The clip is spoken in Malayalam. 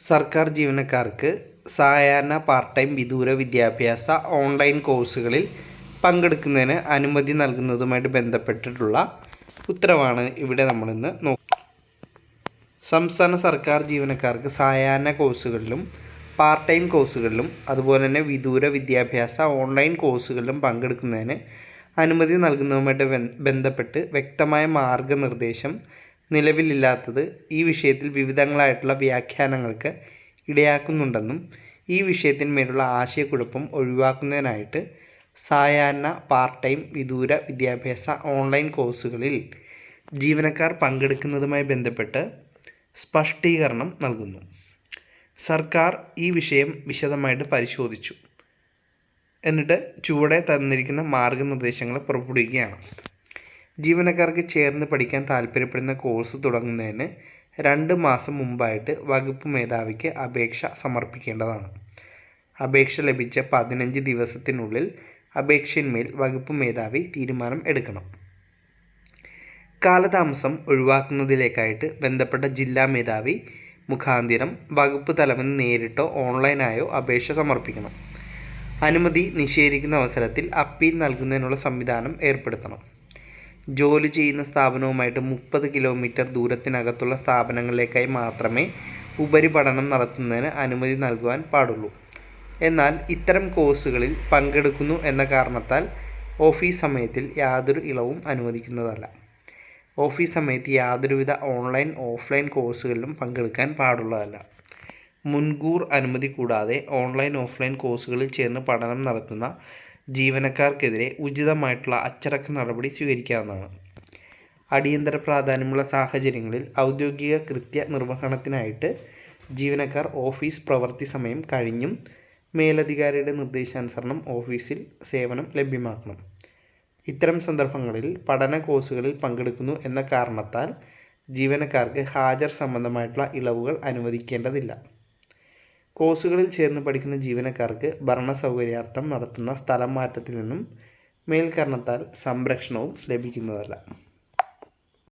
സർക്കാർ ജീവനക്കാർക്ക് സായാഹ്ന പാർട്ട് ടൈം വിദൂര വിദ്യാഭ്യാസ ഓൺലൈൻ കോഴ്സുകളിൽ പങ്കെടുക്കുന്നതിന് അനുമതി നൽകുന്നതുമായിട്ട് ബന്ധപ്പെട്ടിട്ടുള്ള ഉത്തരവാണ് ഇവിടെ നമ്മളിന്ന് നോക്കുക സംസ്ഥാന സർക്കാർ ജീവനക്കാർക്ക് സായാഹ്ന കോഴ്സുകളിലും പാർട്ട് ടൈം കോഴ്സുകളിലും അതുപോലെ തന്നെ വിദൂര വിദ്യാഭ്യാസ ഓൺലൈൻ കോഴ്സുകളിലും പങ്കെടുക്കുന്നതിന് അനുമതി നൽകുന്നതുമായിട്ട് ബന്ധപ്പെട്ട് വ്യക്തമായ മാർഗനിർദ്ദേശം നിലവിലില്ലാത്തത് ഈ വിഷയത്തിൽ വിവിധങ്ങളായിട്ടുള്ള വ്യാഖ്യാനങ്ങൾക്ക് ഇടയാക്കുന്നുണ്ടെന്നും ഈ വിഷയത്തിന്മേലുള്ള ആശയക്കുഴപ്പം ഒഴിവാക്കുന്നതിനായിട്ട് സായാഹ്ന പാർട്ട് ടൈം വിദൂര വിദ്യാഭ്യാസ ഓൺലൈൻ കോഴ്സുകളിൽ ജീവനക്കാർ പങ്കെടുക്കുന്നതുമായി ബന്ധപ്പെട്ട് സ്പഷ്ടീകരണം നൽകുന്നു. സർക്കാർ ഈ വിഷയം വിശദമായിട്ട് പരിശോധിച്ചു. എന്നിട്ട് ചുവടെ തന്നിരിക്കുന്ന മാർഗനിർദ്ദേശങ്ങൾ പുറപ്പെടുവിക്കുകയാണ്. ജീവനക്കാർക്ക് ചേർന്ന് പഠിക്കാൻ താല്പര്യപ്പെടുന്ന കോഴ്സ് തുടങ്ങുന്നതിന് രണ്ട് മാസം മുമ്പായിട്ട് വകുപ്പ് മേധാവിക്ക് അപേക്ഷ സമർപ്പിക്കേണ്ടതാണ്. അപേക്ഷ ലഭിച്ച പതിനഞ്ച് ദിവസത്തിനുള്ളിൽ അപേക്ഷയിന്മേൽ വകുപ്പ് മേധാവി തീരുമാനം എടുക്കണം. കാലതാമസം ഒഴിവാക്കുന്നതിലേക്കായിട്ട് ബന്ധപ്പെട്ട ജില്ലാ മേധാവി മുഖാന്തിരം വകുപ്പ് തലവൻ നേരിട്ടോ ഓൺലൈനായോ അപേക്ഷ സമർപ്പിക്കണം. അനുമതി നിഷേധിക്കുന്ന അവസരത്തിൽ അപ്പീൽ നൽകുന്നതിനുള്ള സംവിധാനം ഏർപ്പെടുത്തണം. ജോലി ചെയ്യുന്ന സ്ഥാപനവുമായിട്ട് മുപ്പത് കിലോമീറ്റർ ദൂരത്തിനകത്തുള്ള സ്ഥാപനങ്ങളിലേക്കായി മാത്രമേ ഉപരിപഠനം നടത്തുന്നതിന് അനുമതി നൽകുവാൻ പാടുള്ളൂ. എന്നാൽ ഇത്തരം കോഴ്സുകളിൽ പങ്കെടുക്കുന്നു എന്ന കാരണത്താൽ ഓഫീസ് സമയത്തിൽ യാതൊരു ഇളവും അനുവദിക്കുന്നതല്ല. ഓഫീസ് സമയത്ത് യാതൊരുവിധ ഓൺലൈൻ ഓഫ്ലൈൻ കോഴ്സുകളിലും പങ്കെടുക്കാൻ പാടുള്ളതല്ല. മുൻകൂർ അനുമതി കൂടാതെ ഓൺലൈൻ ഓഫ്ലൈൻ കോഴ്സുകളിൽ ചേർന്ന് പഠനം നടത്തുന്ന ജീവനക്കാർക്കെതിരെ ഉചിതമായിട്ടുള്ള അച്ചടക്ക നടപടി സ്വീകരിക്കാവുന്നതാണ്. അടിയന്തര പ്രാധാന്യമുള്ള സാഹചര്യങ്ങളിൽ ഔദ്യോഗിക കൃത്യ നിർവഹണത്തിനായിട്ട് ജീവനക്കാർ ഓഫീസ് പ്രവൃത്തി സമയം കഴിഞ്ഞും മേലധികാരിയുടെ നിർദ്ദേശാനുസരണം ഓഫീസിൽ സേവനം ലഭ്യമാക്കണം. ഇത്തരം സന്ദർഭങ്ങളിൽ പഠന കോഴ്സുകളിൽ പങ്കെടുക്കുന്നു എന്ന കാരണത്താൽ ജീവനക്കാർക്ക് ഹാജർ സംബന്ധമായിട്ടുള്ള ഇളവുകൾ അനുവദിക്കേണ്ടതില്ല. കോഴ്സുകളിൽ ചേർന്ന് പഠിക്കുന്ന ജീവനക്കാർക്ക് ഭരണ സൗകര്യാർത്ഥം നടത്തുന്ന സ്ഥലം മാറ്റത്തിൽ നിന്നും മേൽക്കാരണത്താൽ സംരക്ഷണവും ലഭിക്കുന്നതല്ല.